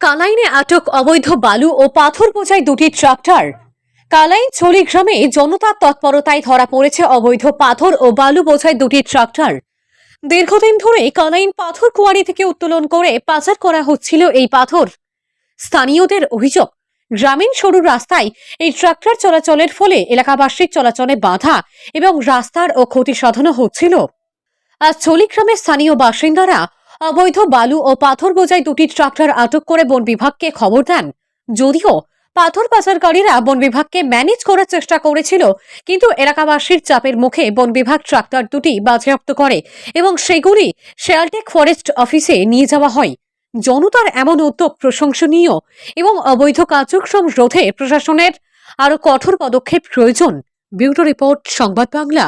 কালাইনে আটক অবৈধ বালু ও পাথর বোঝাই দুটি ট্রাক্টর। কালাইন ছলি গ্রামে জনতার তৎপরতায় ধরা পড়েছে অবৈধ পাথর ও বালু বোঝাই দুটি ট্রাক্টর। দীর্ঘদিন ধরে কালাইন পাথর কুয়ারি থেকে উত্তোলন করে পাচার করা হচ্ছিল এই পাথর। স্থানীয়দের অভিযোগ, গ্রামীণ সরু রাস্তায় এই ট্রাক্টর চলাচলের ফলে এলাকাবাসীর চলাচলে বাধা এবং রাস্তার ও ক্ষতি সাধনও হচ্ছিল। আজ চলিগ্রামের স্থানীয় বাসিন্দারা অবৈধ বালু ও পাথর বোঝাই দুটি ট্রাক্টর আটক করে বন বিভাগকে খবর দেন। যদিও পাথর পাচারকারীরা বন বিভাগকে ম্যানেজ করার চেষ্টা করেছিল, কিন্তু এলাকাবাসীর চাপের মুখে বন বিভাগ ট্রাক্টর দুটি বাজেয়াপ্ত করে এবং সেগুলি শেয়ালটেক ফরেস্ট অফিসে নিয়ে যাওয়া হয়। জনতার এমন উদ্যোগ প্রশংসনীয় এবং অবৈধ কার্যক্রম রোধে প্রশাসনের আরও কঠোর পদক্ষেপ প্রয়োজন। ব্যুরো রিপোর্ট, সংবাদ বাংলা।